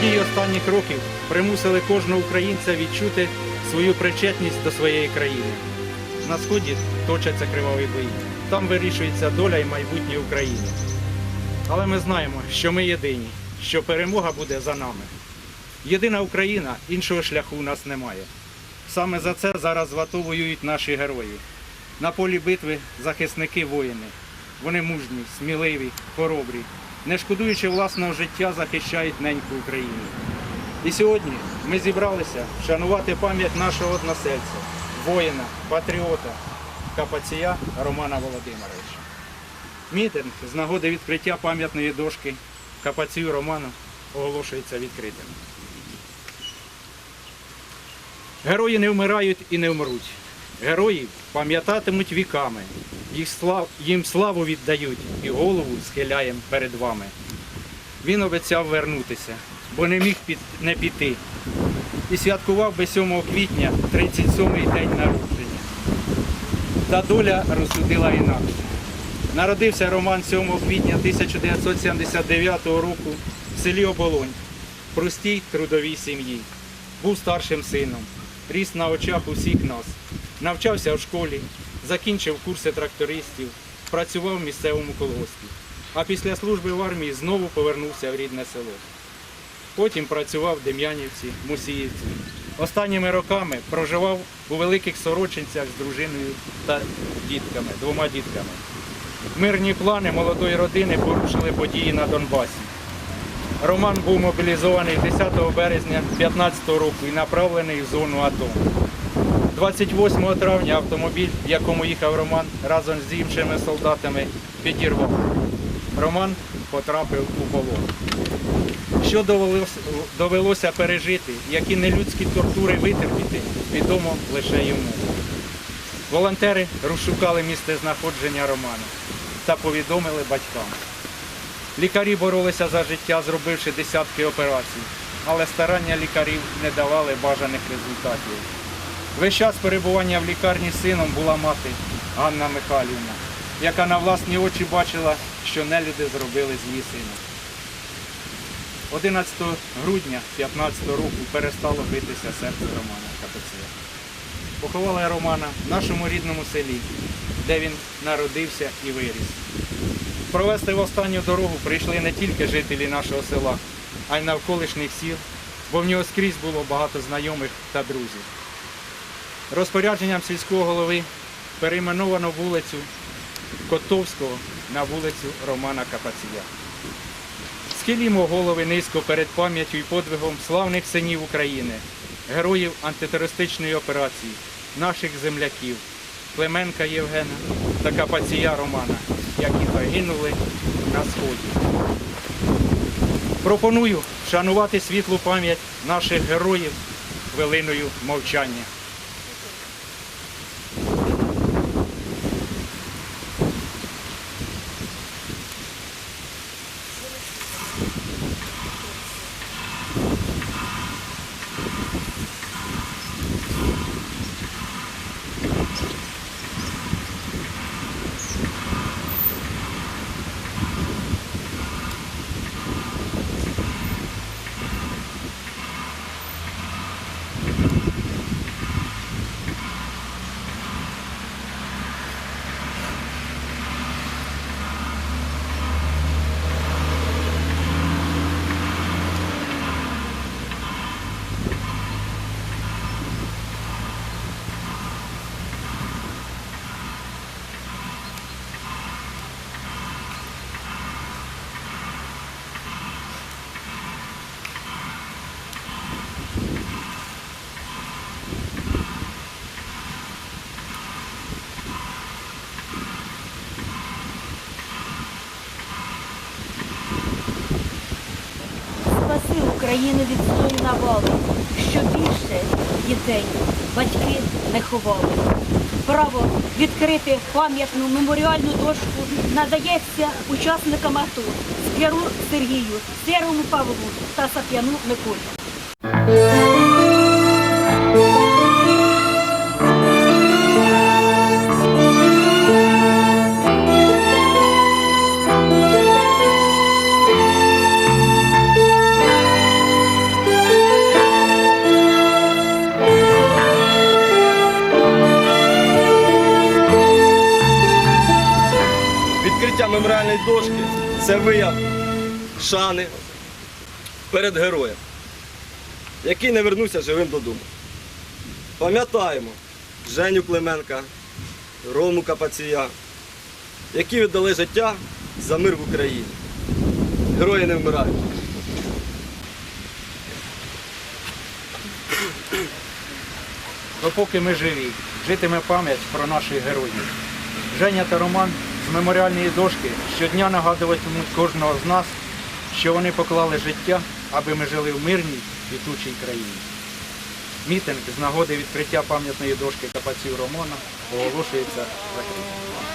Події останніх років примусили кожного українця відчути свою причетність до своєї країни. На сході точаться криваві бої. Там вирішується доля і майбутнє України. Але ми знаємо, що ми єдині, що перемога буде за нами. Єдина Україна, іншого шляху у нас немає. Саме за це зараз в наші герої. На полі битви захисники воїни. Вони мужні, сміливі, хоробрі, не шкодуючи власного життя, захищають неньку Україну. І сьогодні ми зібралися вшанувати пам'ять нашого односельця, воїна, патріота, капація Романа Володимировича. Мітинг з нагоди відкриття пам'ятної дошки капацію Роману оголошується відкритим. Герої не вмирають і не вмруть. Героїв пам'ятатимуть віками. Їх слав, їм славу віддають і голову схиляємо перед вами. Він обіцяв вернутися, бо не міг під, не піти. І святкував би 7 квітня 37-й день народження. Та доля розсудила інакше. Народився Роман 7 квітня 1979 року в селі Оболонь, в простій трудовій сім'ї. Був старшим сином, ріс на очах усіх нас, навчався в школі, закінчив курси трактористів, працював в місцевому колгоспі. А після служби в армії знову повернувся в рідне село. Потім працював в Дем'янівці, Мусіївці. Останніми роками проживав у великих сорочинцях з дружиною та дітками, двома дітками. Мирні плани молодої родини порушили події на Донбасі. Роман був мобілізований 10 березня 2015 року і направлений в зону АТО. 28 травня автомобіль, в якому їхав Роман, разом з іншими солдатами підірвав. Роман потрапив у полон. Що довелося, пережити, які нелюдські тортури витерпіти, відомо лише йому. Волонтери розшукали місце знаходження Романа та повідомили батькам. Лікарі боролися за життя, зробивши десятки операцій, але старання лікарів не давали бажаних результатів. Весь час перебування в лікарні з сином була мати Ганна Михайлівна, яка на власні очі бачила, що нелюди зробили з її сином. 11 грудня 2015 року перестало битися серце Романа Капеція. Поховали Романа в нашому рідному селі, де він народився і виріс. Провести в останню дорогу прийшли не тільки жителі нашого села, а й навколишніх сіл, бо в нього скрізь було багато знайомих та друзів. Розпорядженням сільського голови перейменовано вулицю Котовського на вулицю Романа Капація. Схилімо голови низько перед пам'яттю і подвигом славних синів України, героїв антитерористичної операції, наших земляків, Клименка Євгена та Капація Романа, які загинули на сході. Пропоную вшанувати світлу пам'ять наших героїв хвилиною мовчання. Спаси відстою від волі, що більше дітей батьки не ховали. Право відкрити пам'ятну меморіальну дошку надається учасникам АТО Скляру Сергію, Серому Павлу та Сап'яну Миколі. Дошки це вияв шани перед героєм, який не вернувся живим додому. Пам'ятаємо Женю Клименка, Рому Капація, які віддали життя за мир в Україні. Герої не вмирають. Допоки ми живі, житиме пам'ять про наших героїв. Женя та Роман меморіальної дошки щодня нагадуватимуть кожного з нас, що вони поклали життя, аби ми жили в мирній квітучій країні. Мітинг з нагоди відкриття пам'ятної дошки капаців Романа оголошується закритим.